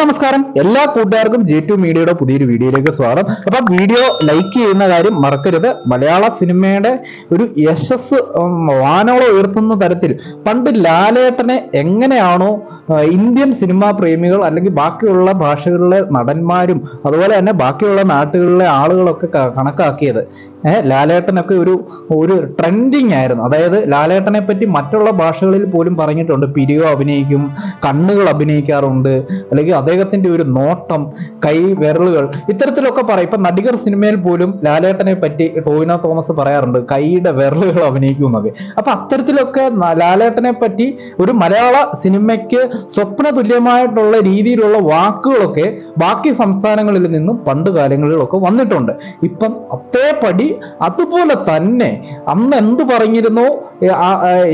നമസ്കാരം. എല്ലാ കൂട്ടുകാർക്കും ജെ ടു മീഡിയയുടെ പുതിയൊരു വീഡിയോയിലേക്ക് സ്വാഗതം. അപ്പൊ വീഡിയോ ലൈക്ക് ചെയ്യുന്ന കാര്യം മറക്കരുത്. മലയാള സിനിമയുടെ ഒരു യശസ് വാനോളം ഉയർത്തുന്ന തരത്തിൽ പണ്ട് ലാലേട്ടനെ എങ്ങനെയാണോ ഇന്ത്യൻ സിനിമാ പ്രേമികൾ അല്ലെങ്കിൽ ബാക്കിയുള്ള ഭാഷകളിലെ നടന്മാരും അതുപോലെ തന്നെ ബാക്കിയുള്ള നാട്ടുകളിലെ ആളുകളൊക്കെ കണക്കാക്കിയത്. ഏഹ് ലാലേട്ടനൊക്കെ ഒരു ഒരു ട്രെൻഡിങ് ആയിരുന്നു. അതായത് ലാലേട്ടനെ പറ്റി മറ്റുള്ള ഭാഷകളിൽ പോലും പറഞ്ഞിട്ടുണ്ട്. പിരിയോ അഭിനയിക്കും കണ്ണുകൾ അഭിനയിക്കാറുണ്ട് അല്ലെങ്കിൽ അദ്ദേഹത്തിന്റെ ഒരു നോട്ടം കൈ വിരലുകൾ ഇത്തരത്തിലൊക്കെ പറയും. ഇപ്പൊ നടികർ സിനിമയിൽ പോലും ലാലേട്ടനെ പറ്റി ടോവിന തോമസ് പറയാറുണ്ട്. കൈയുടെ വിരലുകൾ അഭിനയിക്കും എന്നൊക്കെ. അപ്പൊ അത്തരത്തിലൊക്കെ ലാലേട്ടനെ പറ്റി ഒരു മലയാള സിനിമയ്ക്ക് സ്വപ്ന തുല്യമായിട്ടുള്ള രീതിയിലുള്ള വാക്കുകളൊക്കെ ബാക്കി സംസ്ഥാനങ്ങളിൽ നിന്നും പണ്ട് കാലങ്ങളിലൊക്കെ വന്നിട്ടുണ്ട്. ഇപ്പം അതേപടി അതുപോലെ തന്നെ അന്ന് എന്ത് പറഞ്ഞിരുന്നോ?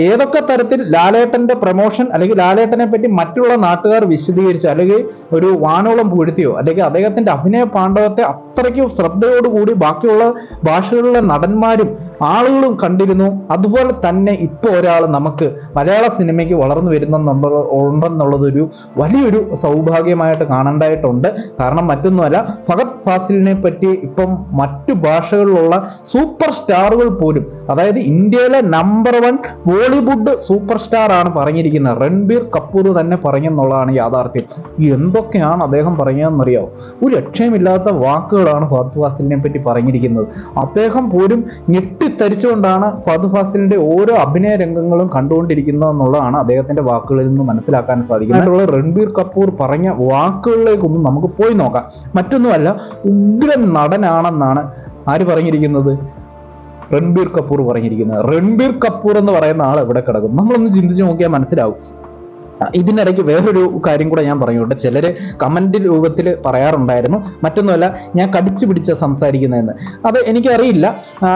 ഏതൊക്കെ തരത്തിൽ ലാലേട്ടന്റെ പ്രമോഷൻ അല്ലെങ്കിൽ ലാലേട്ടനെ പറ്റി മറ്റുള്ള നാട്ടുകാർ വിശദീകരിച്ചു അല്ലെങ്കിൽ ഒരു വാനോളം പൂഴ്ത്തിയോ അല്ലെങ്കിൽ അദ്ദേഹത്തിന്റെ അഭിനയ പാണ്ഡവത്തെ അത്രയ്ക്കും ശ്രദ്ധയോടുകൂടി ബാക്കിയുള്ള ഭാഷകളിലെ നടന്മാരും ആളുകളും കണ്ടിരുന്നു. അതുപോലെ തന്നെ ഇപ്പോൾ ഒരാൾ നമുക്ക് മലയാള സിനിമയ്ക്ക് വളർന്നു വരുന്ന ഉണ്ടെന്നുള്ളതൊരു വലിയൊരു സൗഭാഗ്യമായിട്ട് കാണേണ്ടതായിട്ടുണ്ട്. കാരണം മറ്റൊന്നുമല്ല ഫഹദ് ഫാസിലിനെ പറ്റി ഇപ്പം മറ്റു ഭാഷകളിലുള്ള സൂപ്പർ സ്റ്റാറുകൾ പോലും അതായത് ഇന്ത്യയിലെ number one Bollywood super star ആണ് പറഞ്ഞിരിക്കുന്നത്. രൺബീർ കപൂർ തന്നെ പറഞ്ഞെന്നുള്ളതാണ് യാഥാർത്ഥ്യം. എന്തൊക്കെയാണ് അദ്ദേഹം പറഞ്ഞതെന്നറിയാവോ? ഒരു ലക്ഷ്യമില്ലാത്ത വാക്കുകളാണ് ഫഹദ് ഫാസിലിനെ പറ്റി പറഞ്ഞിരിക്കുന്നത്. അദ്ദേഹം പോലും ഞെട്ടിത്തരിച്ചുകൊണ്ടാണ് ഫഹദ് ഫാസിലിന്റെ ഓരോ അഭിനയ രംഗങ്ങളും കണ്ടുകൊണ്ടിരിക്കുന്നത് എന്നുള്ളതാണ് അദ്ദേഹത്തിന്റെ വാക്കുകളിൽ നിന്ന് മനസ്സിലാക്കാൻ സാധിക്കുന്നത്. രൺബീർ കപൂർ പറഞ്ഞ വാക്കുകളിലേക്കൊന്നും നമുക്ക് പോയി നോക്കാം. മറ്റൊന്നുമല്ല ഉഗ്രൻ നടനാണെന്നാണ് ആര് പറഞ്ഞിരിക്കുന്നത്? രൺബീർ കപൂർ പറഞ്ഞിരിക്കുന്നത്. റൺബീർ കപൂർ എന്ന് പറയുന്ന ആൾ എവിടെ കിടക്കും? നമ്മളൊന്ന് ചിന്തിച്ച് നോക്കിയാൽ മനസ്സിലാവും. ഇതിനിടയ്ക്ക് വേറൊരു കാര്യം കൂടെ ഞാൻ പറഞ്ഞോട്ടെ ചിലർ കമന്റ് രൂപത്തിൽ പറയാറുണ്ടായിരുന്നു. മറ്റൊന്നുമല്ല ഞാൻ കടിച്ചു പിടിച്ച സംസാരിക്കുന്നതെന്ന്. അത് എനിക്കറിയില്ല.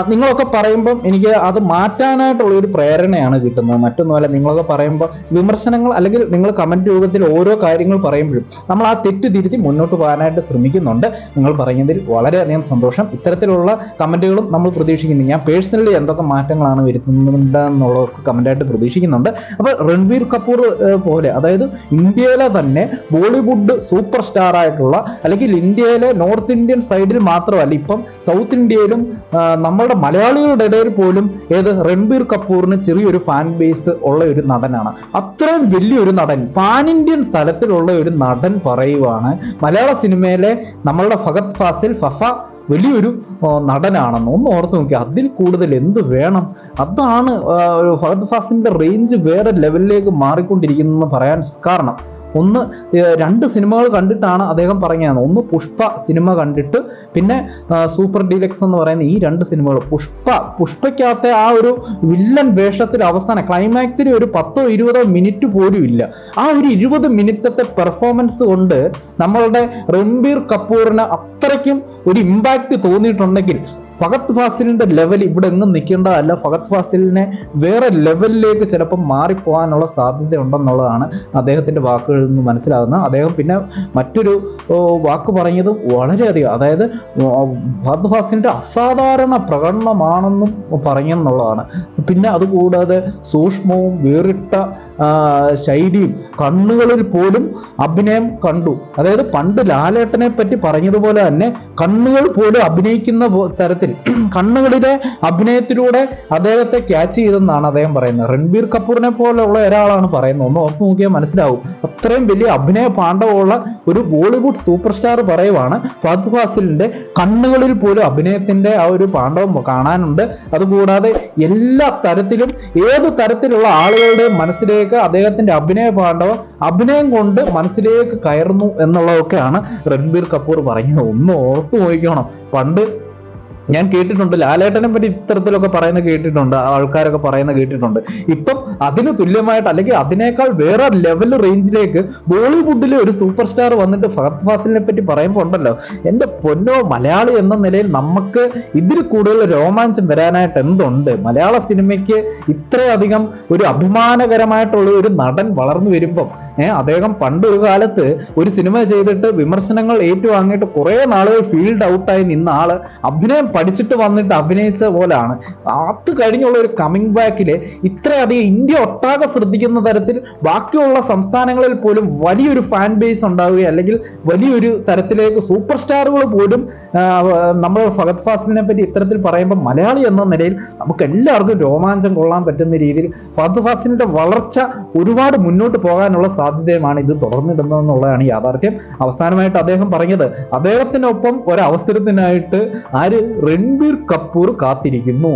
നിങ്ങളൊക്കെ പറയുമ്പം എനിക്ക് അത് മാറ്റാനായിട്ടുള്ള ഒരു പ്രേരണയാണ് കിട്ടുന്നത്. മറ്റൊന്നുമല്ല നിങ്ങളൊക്കെ പറയുമ്പോൾ വിമർശനങ്ങൾ അല്ലെങ്കിൽ നിങ്ങൾ കമന്റ് രൂപത്തിൽ ഓരോ കാര്യങ്ങൾ പറയുമ്പോഴും നമ്മൾ ആ തെറ്റ് തിരുത്തി മുന്നോട്ട് പോകാനായിട്ട് ശ്രമിക്കുന്നുണ്ട്. നിങ്ങൾ പറയുന്നതിൽ വളരെയധികം സന്തോഷം. ഇത്തരത്തിലുള്ള കമന്റുകളും നമ്മൾ പ്രതീക്ഷിക്കുന്നു. ഞാൻ പേഴ്സണലി എന്തൊക്കെ മാറ്റങ്ങളാണ് വരുത്തുന്നുണ്ട് എന്നുള്ളതൊക്കെ കമന്റായിട്ട് പ്രതീക്ഷിക്കുന്നുണ്ട്. അപ്പോൾ രൺവീർ കപൂർ പോലെ. അതായത് ഇന്ത്യയിലെ തന്നെ ബോളിവുഡ് സൂപ്പർ സ്റ്റാർ ആയിട്ടുള്ള അല്ലെങ്കിൽ ഇന്ത്യയിലെ നോർത്ത് ഇന്ത്യൻ സൈഡിൽ മാത്രമല്ല ഇപ്പം സൗത്ത് ഇന്ത്യയിലും നമ്മളുടെ മലയാളികളുടെ ഇടയിൽ പോലും ഏത് രൺബീർ കപൂറിന് ചെറിയൊരു ഫാൻ ബേസ് ഉള്ള ഒരു നടനാണ്. അത്രയും വലിയൊരു നടൻ പാൻ ഇന്ത്യൻ തലത്തിലുള്ള ഒരു നടൻ പറയുവാണ് മലയാള സിനിമയിലെ നമ്മളുടെ ഫഗത് ഫാസിൽ ഫഫ വലിയൊരു നടനാണെന്ന് ഒന്ന് ഓർത്ത് നോക്കി. അതിൽ കൂടുതൽ എന്ത് വേണം? അതാണ് ഫഹദ് ഫാസിന്റെ റേഞ്ച് വേറെ ലെവലിലേക്ക് മാറിക്കൊണ്ടിരിക്കുന്നതെന്ന് പറയാൻ കാരണം. ഒന്ന് രണ്ട് സിനിമകൾ കണ്ടിട്ടാണ് അദ്ദേഹം പറഞ്ഞത് ഒന്ന് പുഷ്പ സിനിമ കണ്ടിട്ട് പിന്നെ സൂപ്പർ ഡീലക്സ് എന്ന് പറയുന്ന ഈ രണ്ട് സിനിമകൾ. പുഷ്പ പുഷ്പയ്ക്കകത്തെ ആ ഒരു വില്ലൻ വേഷത്തിൽ അവസാന ക്ലൈമാക്സിൽ ഒരു പത്തോ ഇരുപതോ മിനിറ്റ് പോലും ഇല്ല. ആ ഒരു ഇരുപത് മിനിറ്റത്തെ പെർഫോമൻസ് കൊണ്ട് നമ്മളുടെ റൺബീർ കപൂറിന് അത്രയ്ക്കും ഒരു ഇമ്പാക്റ്റ് തോന്നിയിട്ടുണ്ടെങ്കിൽ ഫഹദ് ഫാസിലിന്റെ ലെവൽ ഇവിടെ എങ്ങും നിൽക്കേണ്ടതല്ല. ഫഹദ് ഫാസിലിനെ വേറെ ലെവലിലേക്ക് ചിലപ്പോൾ മാറിപ്പോകാനുള്ള സാധ്യത ഉണ്ടെന്നുള്ളതാണ് അദ്ദേഹത്തിന്റെ വാക്കുകളിൽ നിന്ന് മനസ്സിലാകുന്നത്. അദ്ദേഹം പിന്നെ മറ്റൊരു വാക്ക് പറഞ്ഞത് വളരെയധികം അതായത് ഫഹദ് ഫാസിലിന്റെ അസാധാരണ പ്രകടനമാണെന്നും പറഞ്ഞെന്നുള്ളതാണ്. പിന്നെ അതുകൂടാതെ സൂക്ഷ്മവും വേറിട്ട ശൈലിയും കണ്ണുകളിൽ പോലും അഭിനയം കണ്ടു. അതായത് പണ്ട് ലാലേട്ടനെ പറ്റി പറഞ്ഞതുപോലെ തന്നെ കണ്ണുകൾ പോലും അഭിനയിക്കുന്ന തരത്തിൽ കണ്ണുകളിലെ അഭിനയത്തിലൂടെ അദ്ദേഹത്തെ ക്യാച്ച് ചെയ്തെന്നാണ് അദ്ദേഹം പറയുന്നത്. രൺബീർ കപൂറിനെ പോലെയുള്ള ഒരാളാണ് പറയുന്നത്. ഒന്ന് ഓർത്ത് നോക്കിയാൽ മനസ്സിലാവും. അത്രയും വലിയ അഭിനയ പാണ്ഡവമുള്ള ഒരു ബോളിവുഡ് സൂപ്പർ സ്റ്റാർ പറയുവാണ് ഫഹദ് ഫാസിലിന്റെ കണ്ണുകളിൽ പോലും അഭിനയത്തിന്റെ ആ ഒരു പാണ്ഡവം കാണാനുണ്ട്. അതുകൂടാതെ എല്ലാ തരത്തിലും ഏത് തരത്തിലുള്ള ആളുകളുടെ മനസ്സിലേക്ക് അദ്ദേഹത്തിന്റെ അഭിനയ പാണ്ഡവം അഭിനയം കൊണ്ട് മനസ്സിലേക്ക് കയറുന്നു എന്നുള്ളതൊക്കെയാണ് രൺബീർ കപൂർ പറഞ്ഞത് ഒന്ന് ഓർത്തു നോക്കണം പണ്ട് ഞാൻ കേട്ടിട്ടുണ്ട്. ലാലേട്ടനെ പറ്റി ഇത്തരത്തിലൊക്കെ പറയുന്ന കേട്ടിട്ടുണ്ട്. ആൾക്കാരൊക്കെ പറയുന്ന കേട്ടിട്ടുണ്ട്. ഇപ്പം അതിന് തുല്യമായിട്ട് അല്ലെങ്കിൽ അതിനേക്കാൾ വേറെ ലെവൽ റേഞ്ചിലേക്ക് ബോളിവുഡിലെ ഒരു സൂപ്പർ സ്റ്റാർ വന്നിട്ട് ഫഹദ് ഫാസിലിനെ പറ്റി പറയുമ്പോൾ ഉണ്ടല്ലോ. എന്റെ പൊന്നോ മലയാളി എന്ന നിലയിൽ നമുക്ക് ഇതിൽ കൂടുതൽ രോമാഞ്ചം വരാനായിട്ട് എന്തുണ്ട്? മലയാള സിനിമയ്ക്ക് ഇത്രയധികം ഒരു അഭിമാനകരമായിട്ടുള്ള ഒരു നടൻ വളർന്നു വരുമ്പം ഏഹ് അദ്ദേഹം പണ്ട് ഒരു കാലത്ത് ഒരു സിനിമ ചെയ്തിട്ട് വിമർശനങ്ങൾ ഏറ്റുവാങ്ങിയിട്ട് കുറെ നാളുകൾ ഫീൽഡ് ഔട്ടായി നിന്ന ആൾ അഭിനയം പഠിച്ചിട്ട് വന്നിട്ട് അഭിനയിച്ച പോലാണ്. അത് കഴിഞ്ഞുള്ള ഒരു കമ്മിങ് ബാക്കിൽ ഇത്രയധികം ഇന്ത്യ ഒട്ടാകെ ശ്രദ്ധിക്കുന്ന തരത്തിൽ ബാക്കിയുള്ള സംസ്ഥാനങ്ങളിൽ പോലും വലിയൊരു ഫാൻ ബേസ് ഉണ്ടാവുകയും അല്ലെങ്കിൽ വലിയൊരു തരത്തിലേക്ക് സൂപ്പർ സ്റ്റാറുകൾ പോലും നമ്മൾ ഫഹദ് ഫാസിലിനെ പറ്റി ഇത്തരത്തിൽ പറയുമ്പോൾ മലയാളി എന്ന നിലയിൽ നമുക്ക് എല്ലാവർക്കും രോമാഞ്ചം കൊള്ളാൻ പറ്റുന്ന രീതിയിൽ ഫഹദ് ഫാസിലിന്റെ വളർച്ച ഒരുപാട് മുന്നോട്ട് പോകാനുള്ള സാധ്യതയുമാണ് ഇത് തുടർന്നിടുന്നതെന്നുള്ളതാണ് യാഥാർത്ഥ്യം. അവസാനമായിട്ട് അദ്ദേഹം പറഞ്ഞത് അദ്ദേഹത്തിനൊപ്പം ഒരവസരത്തിനായിട്ട് ആര് രൺബീർ കപൂർ കാത്തിരിക്കുന്നു.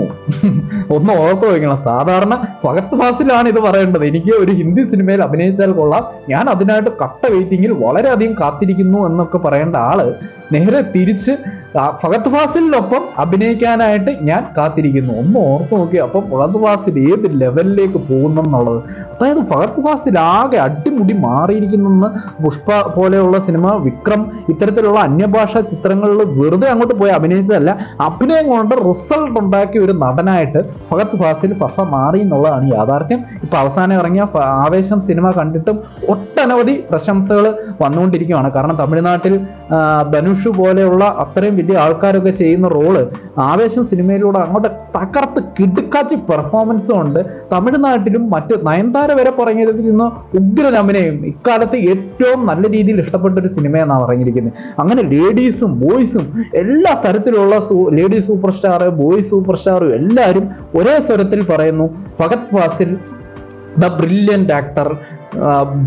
ഒന്ന് ഓർത്ത് വയ്ക്കണം. സാധാരണ ഫഹദ് ഫാസിലാണ് ഇത് പറയേണ്ടത്. എനിക്ക് ഒരു ഹിന്ദി സിനിമയിൽ അഭിനയിച്ചാൽ കൊള്ളാം. ഞാൻ അതിനായിട്ട് കട്ട വെയിറ്റിംഗിൽ വളരെയധികം കാത്തിരിക്കുന്നു എന്നൊക്കെ പറയേണ്ട ആൾ നേരെ തിരിച്ച് ഫഹദ് ഫാസിലിനൊപ്പം അഭിനയിക്കാനായിട്ട് ഞാൻ കാത്തിരിക്കുന്നു. ഒന്ന് ഓർത്ത് നോക്കി. അപ്പൊ ഫഹദ് ഫാസിൽ ഏത് ലെവലിലേക്ക് പോകുന്നെന്നുള്ളത് അതായത് ഫഹദ് ഫാസിൽ ആകെ അടിമുടി മാറിയിരിക്കുന്നെന്ന് പുഷ്പ പോലെയുള്ള സിനിമ വിക്രം ഇത്തരത്തിലുള്ള അന്യഭാഷാ ചിത്രങ്ങളിൽ വെറുതെ അങ്ങോട്ട് പോയി അഭിനയിച്ചതല്ല അഭിനയം കൊണ്ട് റിസൾട്ട് ഉണ്ടാക്കിയ ഒരു നടനായിട്ട് ഫഹദ് ഫാസിൽ ഫഫ മാറി എന്നുള്ളതാണ് യാഥാർത്ഥ്യം. ഇപ്പൊ അവസാനം ഇറങ്ങിയ ആവേശം സിനിമ കണ്ടിട്ടും ഒട്ടനവധി പ്രശംസകൾ വന്നുകൊണ്ടിരിക്കുകയാണ് കാരണം തമിഴ്നാട്ടിൽ ധനുഷ് പോലെയുള്ള അത്രയും വലിയ ആൾക്കാരൊക്കെ ചെയ്യുന്ന റോൾ ആവേശം സിനിമയിലൂടെ അങ്ങോട്ട് തകർത്ത് കിടുക്കാച്ചി പെർഫോമൻസും ഉണ്ട്. തമിഴ്നാട്ടിലും മറ്റ് നയൻതാര വരെ പറഞ്ഞതിൽ നിന്ന് ഉഗ്രൻ അഭിനയം ഇക്കാലത്ത് ഏറ്റവും നല്ല രീതിയിൽ ഇഷ്ടപ്പെട്ട ഒരു സിനിമയെന്നാണ് പറഞ്ഞിരിക്കുന്നത്. അങ്ങനെ ലേഡീസും ബോയ്സും എല്ലാ തരത്തിലുള്ള ladies super star boys super സ്റ്റാറും എല്ലാവരും ഒരേ സ്വരത്തിൽ പറയുന്നു. Fahadh Faasil the brilliant actor.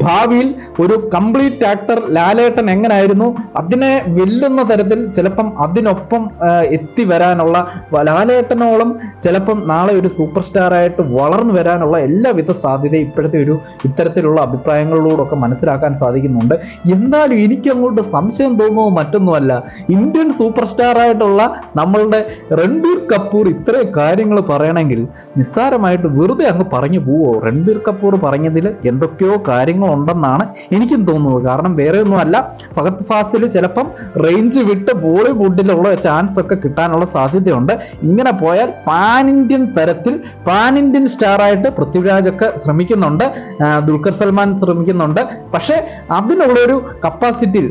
ഭാവിയിൽ ഒരു കംപ്ലീറ്റ് ആക്ടർ ലാലേട്ടൻ എങ്ങനായിരുന്നു? അതിനെ വെല്ലുന്ന തരത്തിൽ ചിലപ്പം അതിനൊപ്പം എത്തിവരാനുള്ള എത്തി വരാനുള്ള ലാലേട്ടനോളം ചിലപ്പം നാളെ ഒരു സൂപ്പർ സ്റ്റാറായിട്ട് വളർന്നു വരാനുള്ള എല്ലാവിധ സാധ്യതയും ഇപ്പോഴത്തെ ഒരു ഇത്തരത്തിലുള്ള അഭിപ്രായങ്ങളിലൂടെയൊക്കെ മനസ്സിലാക്കാൻ സാധിക്കുന്നുണ്ട്. എന്തായാലും എനിക്ക് അങ്ങോട്ട് സംശയം തോന്നുന്നത് മറ്റൊന്നുമല്ല. ഇന്ത്യൻ സൂപ്പർ സ്റ്റാറായിട്ടുള്ള നമ്മളുടെ രൺബീർ കപൂർ ഇത്രയും കാര്യങ്ങൾ പറയണമെങ്കിൽ നിസ്സാരമായിട്ട് വെറുതെ അങ്ങ് പറഞ്ഞു പോവോ? രൺബീർ കപൂർ പറഞ്ഞതിൽ എന്തൊക്കെയോ കാര്യങ്ങളുണ്ടെന്നാണ് എനിക്കും തോന്നുന്നത്. കാരണം വേറെ ഒന്നുമല്ല ഫഹദ് ഫാസിൽ ചിലപ്പം റേഞ്ച് വിട്ട് ബോളിവുഡിലുള്ള ചാൻസ് ഒക്കെ കിട്ടാനുള്ള സാധ്യതയുണ്ട്. ഇങ്ങനെ പോയാൽ പാൻ ഇന്ത്യൻ തരത്തിൽ പാൻ ഇന്ത്യൻ സ്റ്റാറായിട്ട് പൃഥ്വിരാജ് ഒക്കെ ശ്രമിക്കുന്നുണ്ട്. ദുൽഖർ സൽമാൻ ശ്രമിക്കുന്നുണ്ട്. പക്ഷേ അതിനുള്ളൊരു കപ്പാസിറ്റി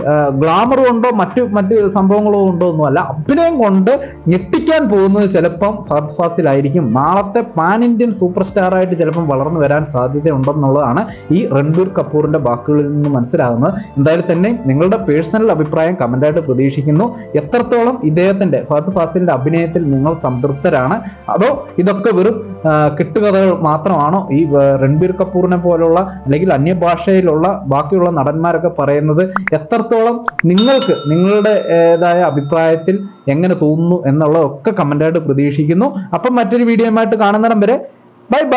ഗ്ലാമർ കൊണ്ടോ മറ്റു മറ്റു സംഭവങ്ങളോ കൊണ്ടോ ഒന്നുമല്ല. അഭിനയം കൊണ്ട് ഞെട്ടിക്കാൻ പോകുന്നത് ചിലപ്പം ഫഹദ് ഫാസിലായിരിക്കും. നാളത്തെ പാൻ ഇന്ത്യൻ സൂപ്പർ സ്റ്റാറായിട്ട് ചിലപ്പം വളർന്നു വരാൻ സാധ്യതയുണ്ടെന്നുള്ളതാണ് ഈ രൺബീർ കപൂറിന്റെ വാക്കുകളിൽ നിന്ന് മനസ്സിലാകുന്നത്. എന്തായാലും തന്നെ നിങ്ങളുടെ പേഴ്സണൽ അഭിപ്രായം കമന്റായിട്ട് പ്രതീക്ഷിക്കുന്നു. എത്രത്തോളം ഇദ്ദേഹത്തിന്റെ ഫഹദ് ഫാസിലിന്റെ അഭിനയത്തിൽ നിങ്ങൾ സംതൃപ്തരാണ്? അതോ ഇതൊക്കെ വെറും കെട്ടുകഥകൾ മാത്രമാണോ ഈ രൺബീർ കപൂറിനെ പോലുള്ള അല്ലെങ്കിൽ അന്യഭാഷയിലുള്ള ബാക്കിയുള്ള നടന്മാരൊക്കെ പറയുന്നത്? എത്രത്തോളം നിങ്ങൾക്ക് നിങ്ങളുടേതായ അഭിപ്രായത്തിൽ എങ്ങനെ തോന്നുന്നു എന്നുള്ളതൊക്കെ കമന്റായിട്ട് പ്രതീക്ഷിക്കുന്നു. അപ്പം മറ്റൊരു വീഡിയോയുമായിട്ട് കാണുന്നിടം വരെ ബൈ ബൈ.